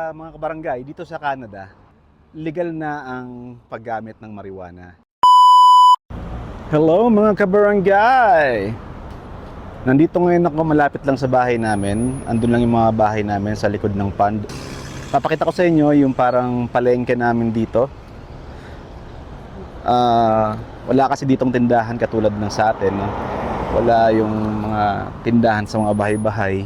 Mga kabarangay, dito sa Canada, legal na ang paggamit ng marijuana. Hello mga kabarangay! Nandito ngayon ako malapit lang sa bahay namin. Andun lang yung mga bahay namin sa likod ng pond. Papakita ko sa inyo yung parang palengke namin dito. Ah, wala kasi ditong tindahan katulad ng sa atin. No? Wala yung mga tindahan sa mga bahay-bahay.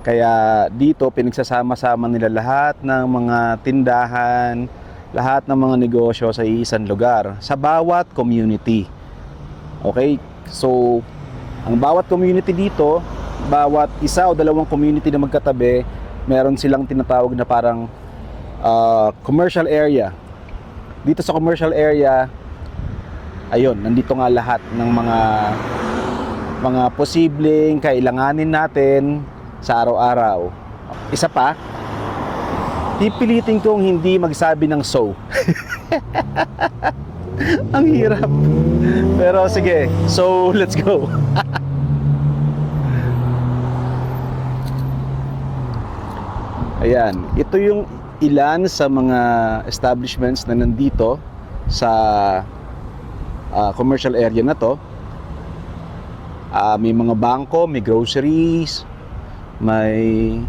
Kaya dito pinagsasama-sama nila lahat ng mga tindahan, lahat ng mga negosyo sa isang lugar, sa bawat community. Okay? So, ang bawat community dito, bawat isa o dalawang community na magkatabi, meron silang tinatawag na parang ah, commercial area. Dito sa commercial area, ayun, nandito nga lahat ng mga mga posibleng kailanganin natin sa araw-araw. Isa pa, pipilitin kong hindi magsabi ng so. Ang hirap. Pero sige, so let's go. Ayan, ito yung ilan sa mga establishments na nandito sa ah, commercial area na to. Ah, may mga bangko, may groceries, may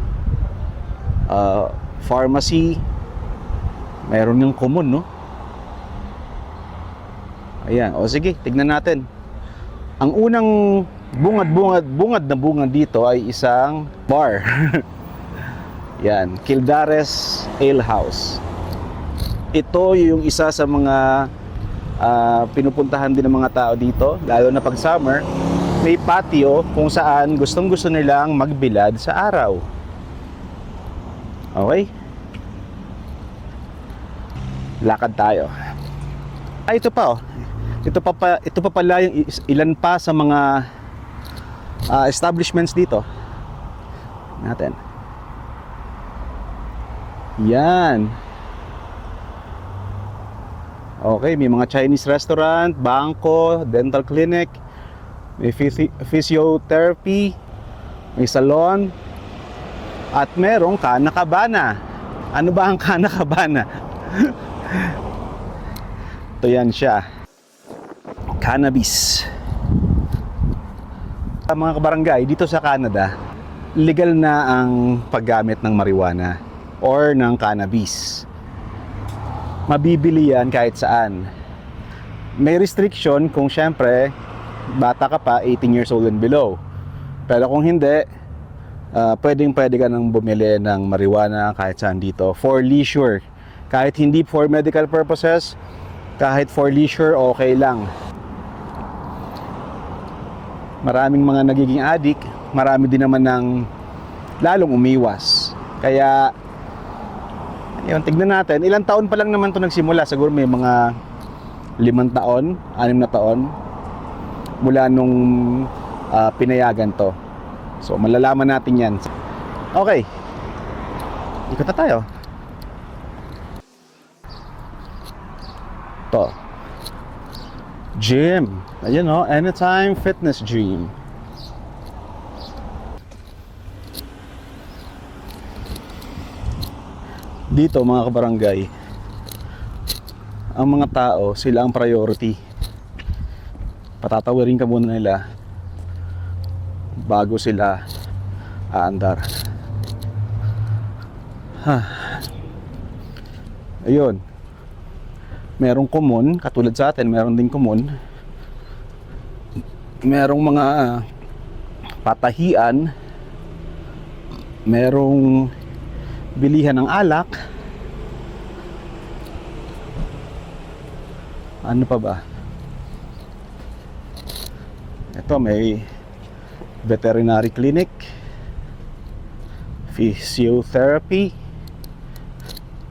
ah, pharmacy, mayroon yung common, no? Ayan, o sige, tignan natin. Ang unang bungad-bungad, bungad na bungad dito ay isang bar. Yan, Kildares Ale House. Ito yung isa sa mga ah, pinupuntahan din ng mga tao dito, lalo na pag summer. May patio kung saan gustong gusto nilang magbilad sa araw. Okay? Lakad tayo. Ah, ito pa oh. Ito pa, pa ito pa pala yung ilan pa sa mga ah, establishments dito. Natin. Yan. Okay, may mga Chinese restaurant, bangko, dental clinic, may physi- physiotherapy, may salon, at merong kanakabana. Ano ba ang kanakabana? Ito yan siya. Cannabis. Sa mga kabarangay, dito sa Canada, legal na ang paggamit ng marijuana or ng cannabis. Mabibili yan kahit saan. May restriction kung syempre bata ka pa, 18 years old and below. Pero kung hindi, ah, pwedeng pwede ka nang bumili ng marijuana kahit saan dito for leisure. Kahit hindi for medical purposes, kahit for leisure, okay lang. Maraming mga nagiging addict, marami din naman ng lalong umiwas. Kaya, yun, tignan natin. Ilang taon pa lang naman to nagsimula. Siguro may mga limang taon, anim na taon mula nung ah, pinayagan to. So, malalaman natin yan. Okay. Ikot na tayo. To. Gym. Ayun o, Anytime Fitness Gym. Dito mga kabarangay, ang mga tao, sila ang priority. Patatawirin ka muna nila bago sila aandar. Ha. Ayun. Merong common, katulad sa atin, meron din common. Merong mga patahian, merong bilihan ng alak. Ano pa ba? Ito may veterinary clinic, physiotherapy,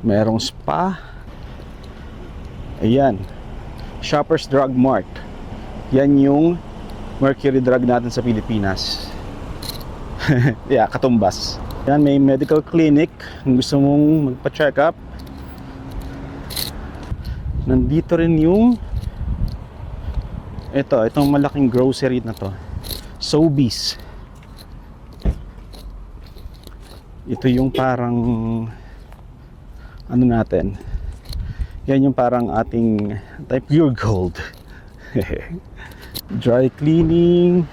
merong spa. Ayan. Shoppers Drug Mart. Yan yung mercury drug natin sa Pilipinas. yeah, katumbas. Yan, may medical clinic. Kung gusto mong magpa-check up. Nandito rin yung ito, itong malaking grocery na to. Sobeys. Ito yung parang ano natin. Yan yung parang ating type pure gold. Dry cleaning,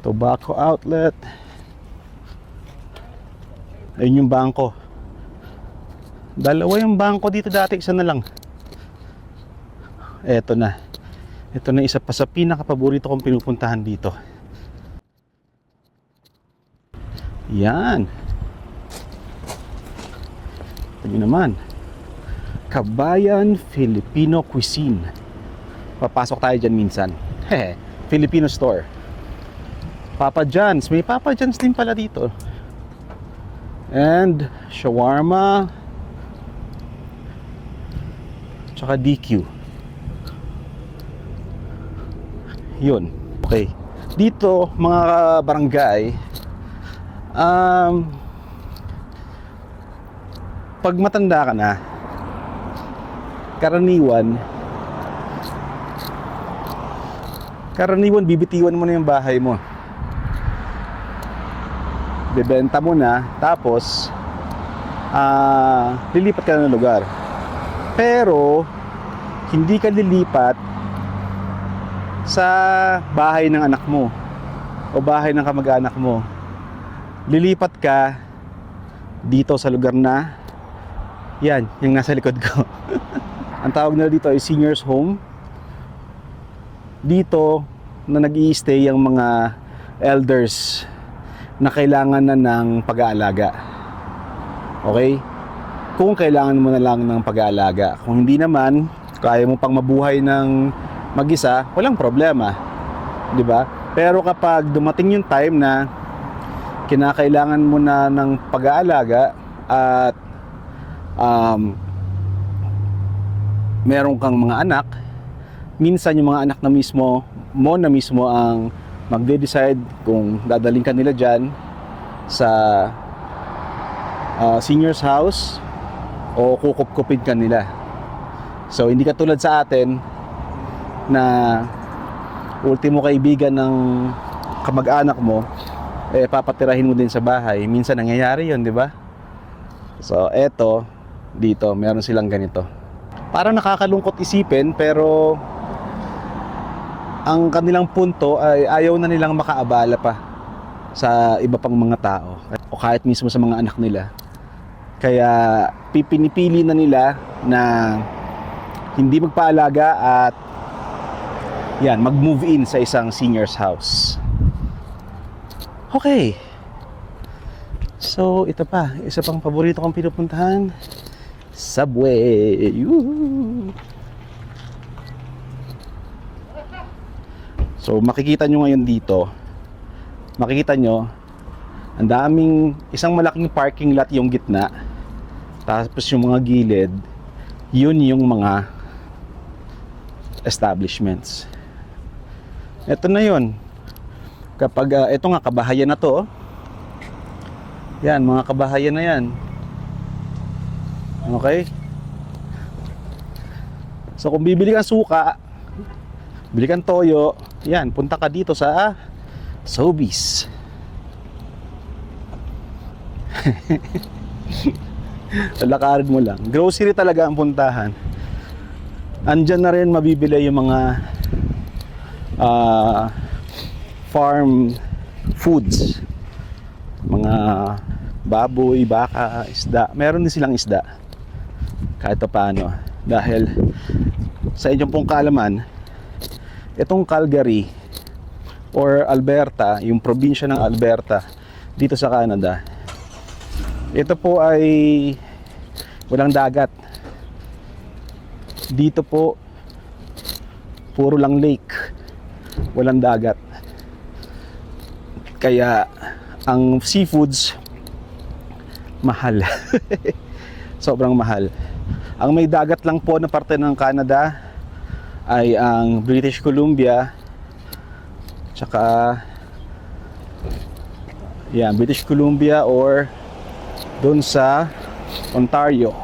tobacco outlet. Ayun yung bangko. Dalawa yung bangko dito dati, isa na lang. Eto na. Ito na isa pa sa pinakapaborito kong pinupuntahan dito. Yan. Ito naman. Kabayan Filipino Cuisine. Papasok tayo dyan minsan. Hehe. Filipino store. Papa John's. May Papa John's din pala dito. And shawarma. Tsaka DQ. Yun. Okay. Dito, mga barangay, um, pag matanda ka na, karaniwan, karaniwan, bibitiwan mo na yung bahay mo. Bebenta mo na, tapos, ah, lilipat ka na ng lugar. Pero, hindi ka lilipat sa bahay ng anak mo o bahay ng kamag-anak mo. Lilipat ka dito sa lugar na yan, yung nasa likod ko. Ang tawag nila dito ay seniors home. Dito na nag stay ang mga elders na kailangan na ng pag-aalaga. Okay? Kung kailangan mo na lang ng pag-aalaga. Kung hindi naman, kaya mo pang mabuhay ng mag-isa, walang problema. 'Di ba? Pero kapag dumating yung time na kinakailangan mo na ng pag-aalaga at um, meron kang mga anak, minsan yung mga anak na mismo, mo na mismo ang magde-decide kung dadaling ka nila dyan sa uh, senior's house o kukup-kupin ka nila. So, hindi katulad sa atin na ultimo kaibigan ng kamag-anak mo, eh papatirahin mo din sa bahay. Minsan nangyayari 'yon, di ba? So, eto dito, meron silang ganito. Parang nakakalungkot isipin pero ang kanilang punto ay ayaw na nilang makaabala pa sa iba pang mga tao o kahit mismo sa mga anak nila. Kaya pipinipili na nila na hindi magpaalaga at yan, mag-move in sa isang senior's house. Okay. So, ito pa. Isa pang paborito kong pinupuntahan. Subway. Yoo! So, makikita nyo ngayon dito. Makikita nyo, ang daming, isang malaking parking lot yung gitna. Tapos yung mga gilid, yun yung mga establishments. Ito na yun. Kapag, uh, ito nga, kabahayan na to. oh. Yan, mga kabahayan na yan. Okay? So, kung bibili kang suka, bili kang toyo, yan, punta ka dito sa ah, Sobeys. Lalakarin mo lang. Grocery talaga ang puntahan. Andyan na rin mabibili yung mga ah, farm foods. Mga baboy, baka, isda. Meron din silang isda. Kahit pa paano. Dahil sa inyong pong kaalaman, itong Calgary or Alberta, yung probinsya ng Alberta dito sa Canada, ito po ay walang dagat. Dito po puro lang lake. Walang dagat. Kaya ang seafoods mahal. Sobrang mahal. Ang may dagat lang po na parte ng Canada ay ang British Columbia tsaka yan, British Columbia or doon sa Ontario.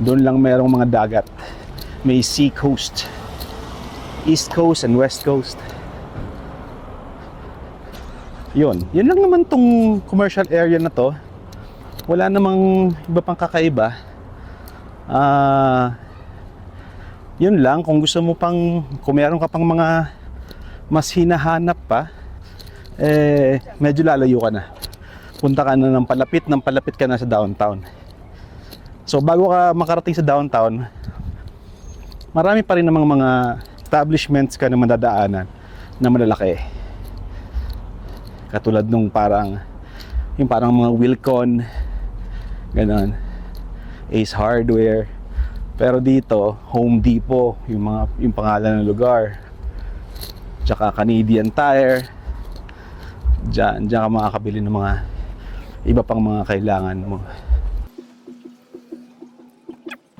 Doon lang merong mga dagat. May sea coast. East coast and west coast. Yun. Yun lang naman tong commercial area na to. wala namang iba pang kakaiba. Ah, yun lang, kung gusto mo pang, kung meron ka pang mga mas hinahanap pa, eh, medyo lalayo ka na. Punta ka na ng palapit, ng palapit ka na sa downtown. So, bago ka makarating sa downtown, marami pa rin namang mga establishments ka na madadaanan na malalaki. Katulad nung parang, yung parang mga Wilcon, ganon, Ace Hardware. Pero dito, Home Depot, yung mga yung pangalan ng lugar. Tsaka Canadian Tire. Diyan, diyan ka makakabili ng mga iba pang mga kailangan mo.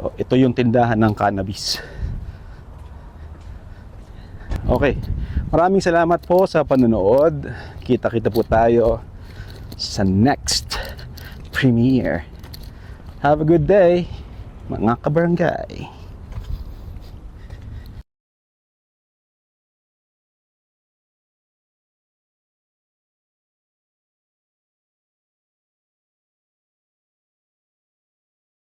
Oh, ito yung tindahan ng cannabis. Okay. Maraming salamat po sa panonood. Kita-kita po tayo sa next premiere. Have a good day, mga kabarangay.